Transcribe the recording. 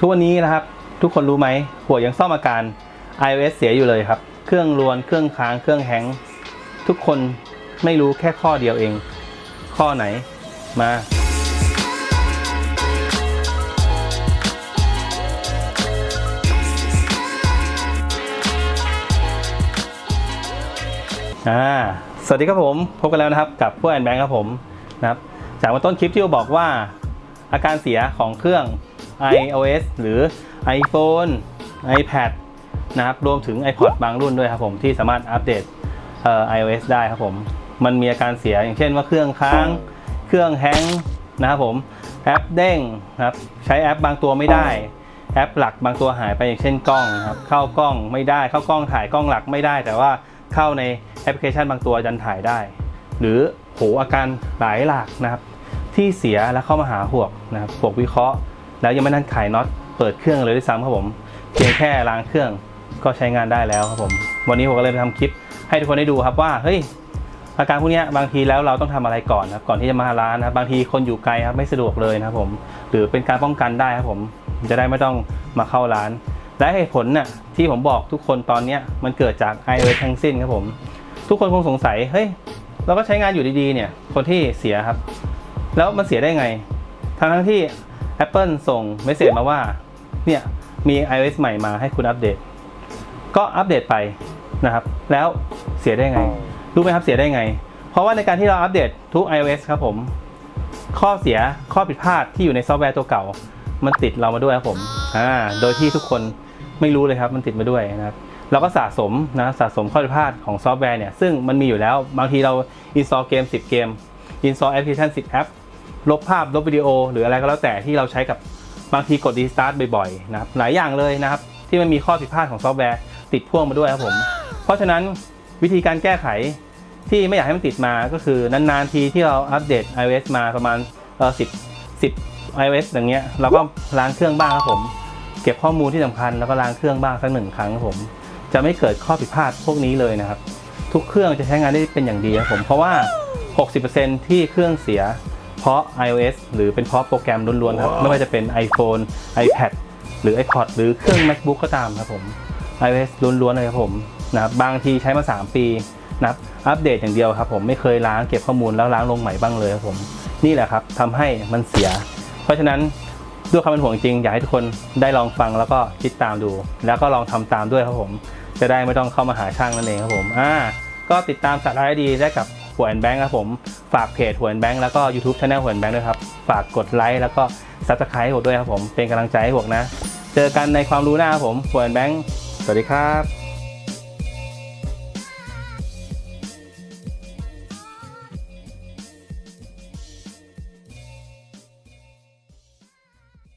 ทุกวันนี้นะครับ ทุกคนรู้ไหมหัวยังซ่อมอาการ iOS เสียอยู่เลยครับ เครื่องรวนเครื่องค้างเครื่องแฮงทุกคนไม่รู้แค่ข้อเดียวเอง ข้อไหนมาอ่าสวัสดีครับผมพบกันแล้วนะครับกับพวกแอนแบงค์ครับผมนะครับจากวันต้นคลิปที่เราบอกว่าอาการเสียของเครื่อง iOS หรือ iPhone iPad นะครับรวมถึง iPod บางรุ่นด้วยครับผมที่สามารถอัปเดตเอ่อ iOS ได้ครับผม มันมีอาการเสียอย่างเช่นว่าเครื่องค้าง เครื่องแฮงก์นะครับผมแอปเด้งนะครับใช้แอปบางตัวไม่ได้ แอปหลักบางตัวหายไปอย่างเช่นกล้องนะครับเข้ากล้องไม่ได้เข้ากล้องถ่ายกล้องหลักไม่ได้ แต่ว่าเข้าในแอปพลิเคชันบางตัวดันถ่ายได้ หรือโหอาการหลายหลากนะครับที่เสียแล้วเข้ามาหาหวกนะครับหวกวิเคราะห์ แล้วยังไม่ทันขายน็อตเปิดเครื่องเลยด้วยซ้ำครับผมเพียงแค่ล้างเครื่องก็ใช้งานได้แล้วครับผม วันนี้ผมก็เลยมาทำคลิปให้ทุกคนได้ดูครับว่าเฮ้ยอาการพวกนี้บางทีแล้วเราต้องทำอะไรก่อนนะครับก่อนที่จะมาร้านนะครับบางทีคนอยู่ไกลครับไม่สะดวกเลยนะครับผมหรือเป็นการป้องกันได้ครับผมจะได้ไม่ต้องมาเข้าร้าน และเหตุผลน่ะที่ผมบอกทุกคนตอนเนี้มันเกิดจาก iOS ทั้งสิ้นครับผม ทุกคนคงสงสัยเฮ้ยเราก็ใช้งานอยู่ดีๆเนี่ยคนที่เสียครับ แล้วมันเสียได้ไงทั้งทั้งที่ Apple ส่งเมสเซจมาว่า เนี่ย มี iOS ใหม่มาให้คุณอัปเดต ก็อัปเดตไปนะครับ แล้วเสียได้ไง รู้ไหมครับเสียได้ไง เพราะว่าในการที่เราอัปเดตทุก iOS ครับผม ข้อเสียข้อผิดพลาดที่อยู่ในซอฟต์แวร์ตัวเก่า มันติดเรามาด้วยครับผมอ่าโดยที่ทุกคนไม่รู้เลยครับ มันติดมาด้วยนะครับเราก็สะสมนะสะสมข้อผิดพลาดของซอฟต์แวร์เนี่ยซึ่งมันมีอยู่แล้วบางทีเรา install เกม 10 เกม install application 10 แอป ลบภาพลบวิดีโอ หรืออะไรก็แล้วแต่ที่เราใช้กับบางทีกด restart บ่อยๆนะครับหลายอย่างเลยนะครับ ที่มันมีข้อผิดพลาดของซอฟต์แวร์ติดพ่วงมาด้วยครับผม เพราะฉะนั้นวิธีการแก้ไขที่ไม่อยากให้มันติดมาก็คือนานๆทีที่เราอัปเดต iOS มาประมาณเออ10 10 iOS อย่างเงี้ยเราก็ล้างเครื่องบ้างครับผม เก็บข้อมูลที่สำคัญแล้วก็ล้างเครื่องบ้างสักหนึ่งครั้งครับผม จะไม่เกิดข้อผิดพลาดพวกนี้เลยนะครับ ทุกเครื่องจะใช้งานได้เป็นอย่างดีครับผมเพราะว่า 60%ที่เครื่องเสีย เพราะ iOS หรือเป็นเพราะโปรแกรมล้วนๆครับ ไม่ว่าจะเป็น iPhone iPad หรือ iPod หรือเครื่อง MacBook ก็ตามครับผม iOS ล้วนๆเลยครับผมนะครับบางทีใช้มา 3 ปีนะครับอัปเดตอย่างเดียวครับผมไม่เคยล้างเก็บข้อมูลแล้วล้างลงใหม่บ้างเลยครับผมนี่แหละครับทำให้มันเสีย เพราะฉะนั้นด้วยความเป็นห่วงจริง อยากให้ทุกคนได้ลองฟังแล้วก็คิดตามดู แล้วก็ลองทำตามด้วยครับผม จะได้ไม่ต้องเข้ามาหาช่างนั่นเองครับผมอ่าก็ติดตามสาระดีๆได้กับ หัวแอนแบงค์ครับผมฝากเพจหัวแอนแบงค์แล้วก็ YouTube Channel หัวแอนแบงค์ด้วยครับ ฝากกดไลค์แล้วก็ซับสไครต์ห้ผมด้วยครับผมเป็นกำลังใจให้ผมนะ เจอกันในความรู้หน้าครับผมหัวแอนแบงค์สวัสดีครับ